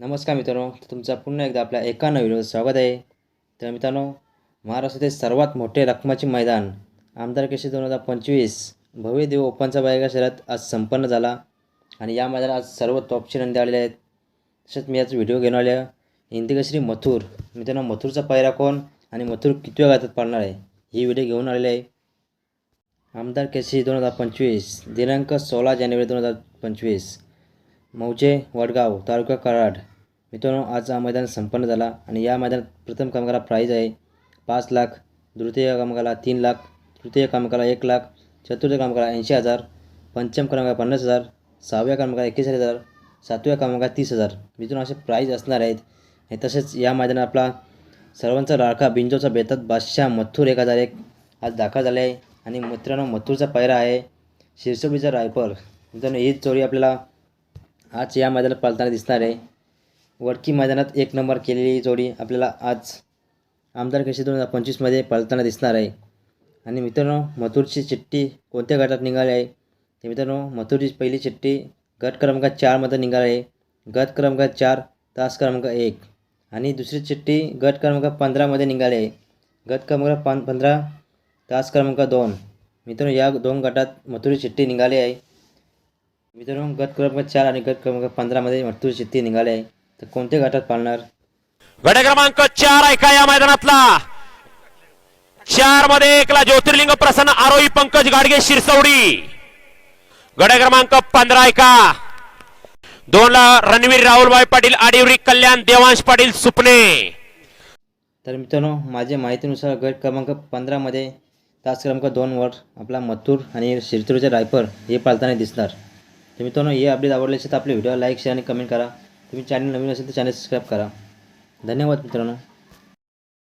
नमस्कार मित्रांनो तुमचा पुन्हा एकदा आपल्या एका नवीन स्वागत आहे. तर मित्रांनो महाराष्ट्रातील सर्वात मोठे रकमाचे मैदान आमदार केशी दोन हजार पंचवीस भव्य देव ओपनचा बायका शहरात आज संपन्न झाला आणि या मैदानात आज सर्व टॉपचे नंदी आलेले आहेत. तसेच मी आज व्हिडिओ घेऊन आले इंदिकश्री मथुर. मित्रांनो मथुरचा पायरा कोण आणि मथुर किती वेळात पाळणार आहे ही व्हिडिओ घेऊन आलेले आहे. आमदार केसी दोन हजार पंचवीस दिनांक सोळा जानेवारी दोन हजार पंचवीस. मौजे वडगाव तालुका कराड. मित्रांनो आज हा मैदान संपन्न झाला आणि या मैदानात प्रथम क्रमांकाला प्राईज आहे. पाच लाख द्वितीय क्रमांकाला तीन लाख तृतीय क्रमांकाला एक लाख चतुर्थ क्रमांकाला ऐंशी हजार पंचम क्रमांकाला पन्नास हजार सहाव्या क्रमांकाला एकवीस हजार सातव्या क्रमांकाला तीस हजार. मित्रांनो असे प्राईज असणार आहेत. आणि तसेच या मैदानात आपला सर्वांचा लाडका बिंजोचा बेतात बादशाह मथुर एक हजार एक आज दाखल झाले आहे. आणि मित्रांनो मथुरचा पैरा आहे शीर्षबीचा रायफल. मित्रांनो हीच जोडी आपल्याला आज या मैदानात पाळताना दिसणार आहे. वडकी मैदानात एक नंबर केलेली जोडी आपल्याला आज आमदार केशी दोन हजार पंचवीसमध्ये पळताना दिसणार आहे. आणि मित्रांनो मथुरची चिठ्ठी कोणत्या गटात निघाली आहे? ते मित्रांनो मथुरची पहिली चिठ्ठी गट क्रमांक चारमध्ये निघाली आहे. गट क्रमांक चार तास क्रमांक एक. आणि दुसरी चिठ्ठी गट क्रमांक पंधरामध्ये निघाली आहे. गट क्रमांक पं पंधरा तास क्रमांक दोन. मित्रांनो या दोन गटात मथुरी चिठ्ठी निघाली आहे. मित्रांनो गट क्रमांक चार आणि गट क्रमांक पंधरामध्ये मथुरची चिठ्ठी निघाली आहे. तर कोणत्या गटात पाळणार? गड क्रमांक चार ऐका या मैदानातला? चारमध्ये एकला ज्योतिर्लिंग प्रसन्न आरोही पंकज गाडगे शिरसवडी. गड क्रमांक पंधरा ऐका दोन ला रणवीर राहुलभाई पाटील आडिवरी कल्याण देवांश पाटील सुपणे. तर मित्रांनो माझ्या माहितीनुसार गट क्रमांक पंधरामध्ये तास क्रमांक दोनवर आपला मथुर आणि शिरतुरीचा रायपर हे पाळताना दिसणार. तर मित्रांनो हे अपडेट आवडले असेल तर आपले व्हिडिओ लाईक शेअर आणि कमेंट करा. तुम्ही चॅनल नवीन असेल तर चॅनल सबस्क्राईब करा. धन्यवाद मित्रांनो.